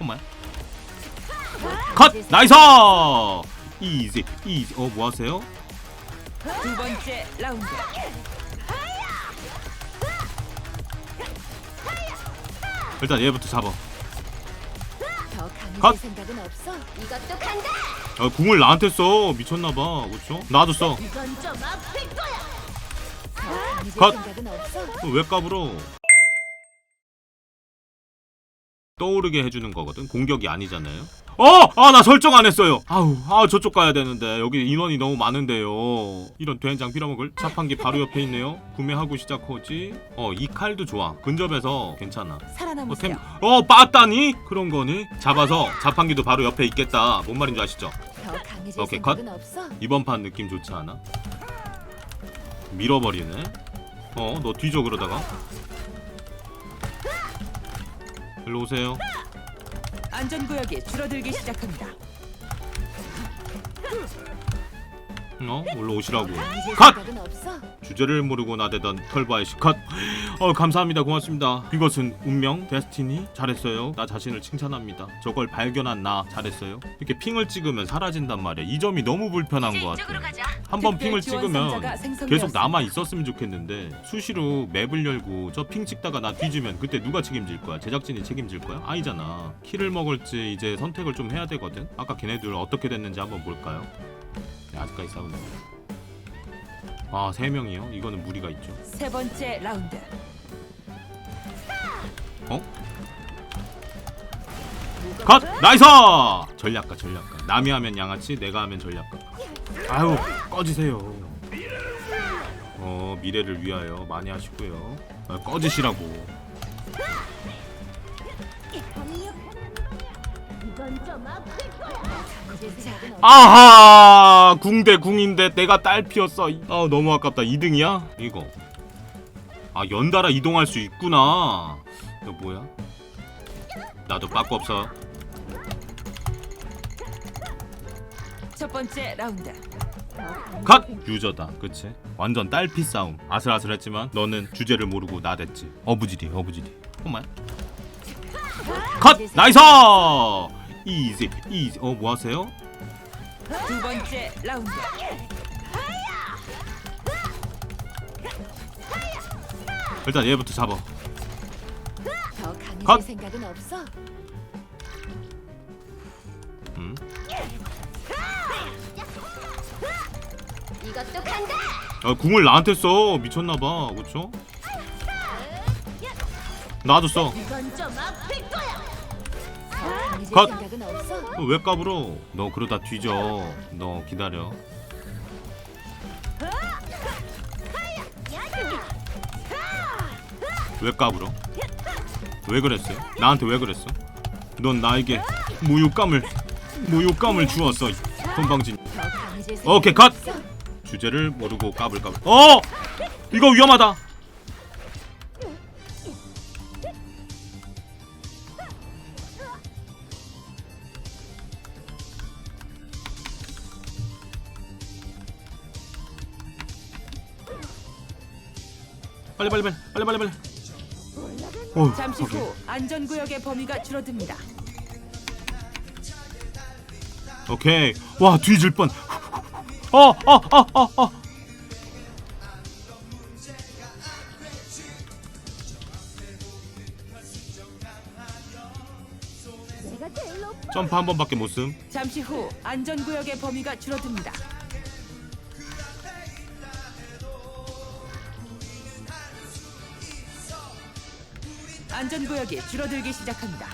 엄마야. 컷! 나이스! 이지 이지 어 뭐 하세요? 두 번째 라운드. 일단 얘부터 잡아 더 컷! 강해질 생각은 없어. 이것도 간다. 아, 궁을 나한테 써 미쳤나봐 그쵸? 나도 써왜 이건 좀 아플 거야. 더 강해질 컷! 생각은 없어. 까불어 떠오르게 해주는 거거든 공격이 아니잖아요 어! 아 나 설정 안 했어요 아우 아 저쪽 가야 되는데 여기 인원이 너무 많은데요 이런 된장 빌어먹을 자판기 바로 옆에 있네요 구매하고 시작하지 어 이 칼도 좋아 근접해서 괜찮아 어, 살아남으세요. 템, 어, 빠따니? 그런 거니? 잡아서 자판기도 바로 옆에 있겠다. 뭔 말인지 아시죠? 더 강해질 오케이, 컷. 없어. 이번 판 느낌 좋지 않아? 밀어버리네. 어, 너 뒤져 그러다가. 일로 오세요. 안전구역이 줄어들기 시작합니다. 어, 올라오시라고. 컷! 주제를 모르고 나대던 털바의 시컷. 어, 감사합니다. 고맙습니다. 이것은 운명, 데스티니. 잘했어요. 나 자신을 칭찬합니다. 저걸 발견한 나 잘했어요. 이렇게 핑을 찍으면 사라진단 말이야. 이 점이 너무 불편한 것 같아. 한 번 핑을 찍으면 계속. 남아 있었으면 좋겠는데 수시로 맵을 열고 저 핑 찍다가 나 뒤지면 그때 누가 책임질 거야? 제작진이 책임질 거야? 아니잖아. 키를 먹을지 이제 선택을 좀 해야 되거든. 아까 걔네들 어떻게 됐는지 한번 볼까요? 네, 아직까지 싸우네. 아, 세 명이요? 이거는 무리가 있죠. 세 번째 라운드. 어? 컷! 나이스! 전략가, 전략가. 남이 하면 양아치, 내가 하면 전략가. 아유, 꺼지세요. 어, 미래를 위하여 많이 하시고요. 아, 꺼지시라고. 아하! 궁대 궁인데 내가 딸 피었어. 아, 너무 아깝다. 2등이야? 이거. 아, 연달아 이동할 수 있구나. 이거 뭐야? 나도 빠꾸 없어. 첫 번째 라운드. 컷! 유저다. 그치? 완전 딸피 싸움. 아슬아슬했지만 너는 주제를 모르고 나댔지. 어부지리, 어부지리. 엄마야. 컷! 나이스! 이지, 이지. 어, 뭐 하세요? 두 번째 라운드. 일단 얘부터 잡아. 더 강해질 컷! 생각은 없어. 음. 이것도 간다. 아, 궁을 나한테 써. 미쳤나봐. 그쵸? 나도 써. 이건 좀 아플 거야. 컷! 생각은 없어. 어, 왜 까불어? 너 그러다 뒤져. 너 기다려. 왜 까불어? 왜 그랬어요? 나한테 왜 그랬어? 넌 나에게 무유감을 무유감을 주었어. 건방진. 더 강해질 생각은 오케이 컷. 주제를 모르고 까불 까불. 어! 이거 위험하다. 빨리 빨리 빨리 빨리 빨리 빨리. 어, 잠시 오케이. 후 안전구역의 범위가 줄어듭니다. 오케이. 와 뒤질 뻔. 어, 어, 어, 어, 어. 점프 한 번밖에 못 씀. 잠시 후 안전구역의 범위가 줄어듭니다. 안전구역이 줄어들기 시작합니다.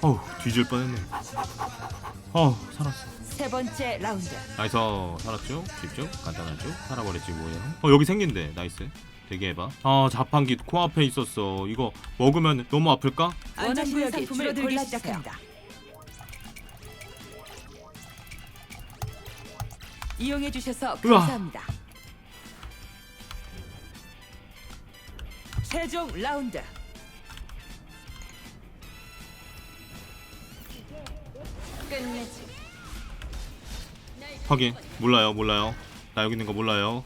어우 뒤질 뻔했네. 어 살았어. 세 번째 라운드. 나이스 살았죠? 쉽죠? 간단하죠? 살아버렸지 뭐예요? 어 여기 생긴대 나이스. 되게 해봐. 아 자판기 코앞에 있었어. 이거 먹으면 너무 아플까? 안전구역이 줄어들기 시작합니다. 이용해 주셔서 감사합니다. 최종 라운드. 끝내지. 확인. 몰라요, 몰라요. 나 여기 있는 거 몰라요.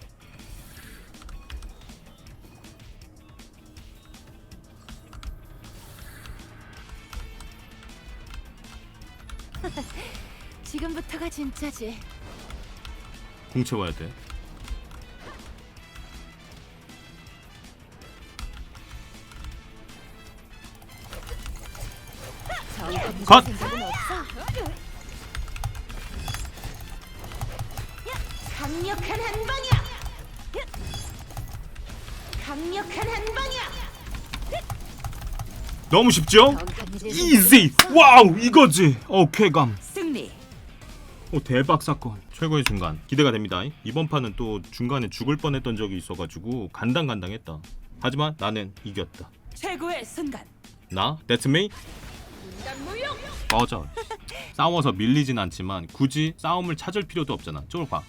지금부터가 진짜지. 공 채워야 돼. 컷! 강력한 한 방이야. 강력한 한 방이야. 너무 쉽죠? 이지. 와우 이거지. 어 쾌감. 승리. 오 대박 사건. 최고의 순간 기대가 됩니다. 이번 판은 또 중간에 죽을 뻔했던 적이 있어가지고 간당간당했다. 하지만 나는 이겼다. 최고의 순간. 나 That's me. 꺼져. 싸워서 밀리진 않지만 굳이 싸움을 찾을 필요도 없잖아. 저걸 봐.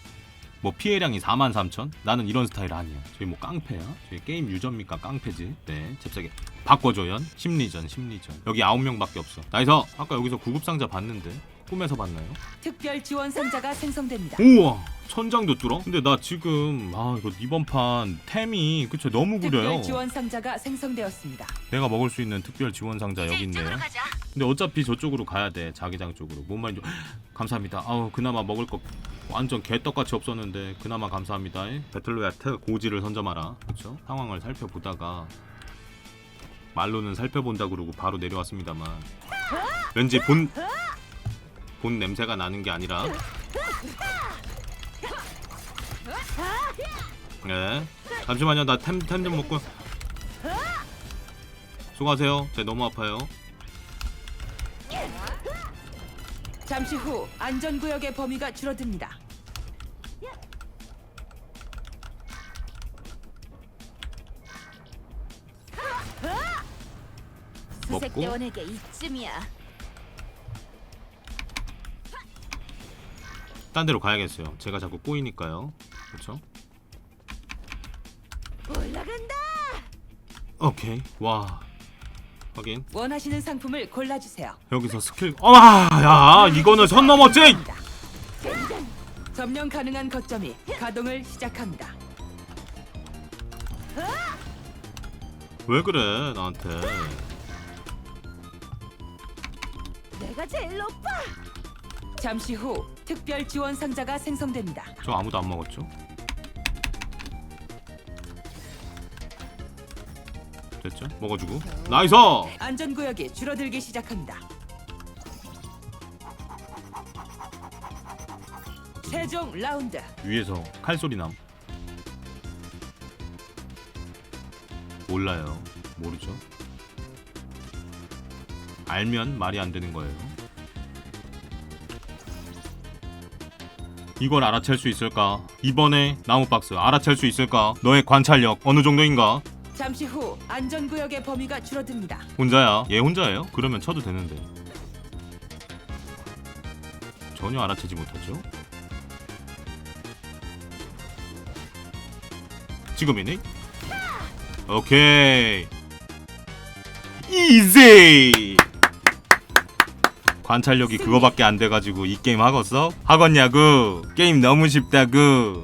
뭐 피해량이 4만 3천? 나는 이런 스타일 아니야. 저희 뭐 깡패야? 저희 게임 유저입니까 깡패지? 네, 잽싸게 바꿔줘연 심리전 심리전 여기 9명밖에 없어. 나이서 아까 여기서 구급상자 봤는데 꿈에서 봤나요? 특별 지원 상자가 생성됩니다. 우와 천장도 뚫어? 근데 나 지금 아 이거 이번 판 템이 그쵸 너무 구려요. 특별 지원 상자가 생성되었습니다. 내가 먹을 수 있는 특별 지원 상자 여기 있네요. 근데 어차피 저쪽으로 가야 돼 자기장 쪽으로 뭔 말인지 감사합니다 아우 그나마 먹을 거 완전 개떡같이 없었는데 그나마 감사합니다 배틀로얄트 고지를 선점하라 그쵸 상황을 살펴보다가 말로는 살펴본다 그러고 바로 내려왔습니다만 왠지 본 본 냄새가 나는 게 아니라 네 잠시만요 나 템 템 좀 먹고 수고하세요 제 너무 아파요 잠시 후 안전구역의 범위가 줄어듭니다. 먹고. 수색대원에게 이쯤이야. 딴 데로 가야겠어요. 제가 자꾸 꼬이니까요. 그렇죠? 올라간다. 오케이. 와. 확인. 원하시는 상품을 골라주세요. 여기서 스킬. 아, 야, 이거는 선 넘었지. 점령 가능한 거점이 가동을 시작합니다. 왜 그래 나한테? 내가 제일 높아. 잠시 후 특별 지원 상자가 생성됩니다. 저 아무도 안 먹었죠? 됐죠? 먹어주고. 나이스. 안전구역이 줄어들기 시작합니다. 최종 라운드 위에서 칼 소리 남. 몰라요. 모르죠. 알면 말이 안 되는 거예요. 이걸 알아챌 수 있을까? 이번에 나무박스 알아챌 수 있을까? 너의 관찰력 어느 정도인가? 잠시 후 안전구역의 범위가 줄어듭니다. 혼자야. 얘 혼자예요? 그러면 쳐도 되는데. 전혀 알아채지 못하죠. 지금이니? 오케이. 이지. 관찰력이 그거밖에 안 돼가지고 이 게임 하겠어? 하겠냐고? 게임 너무 쉽다고.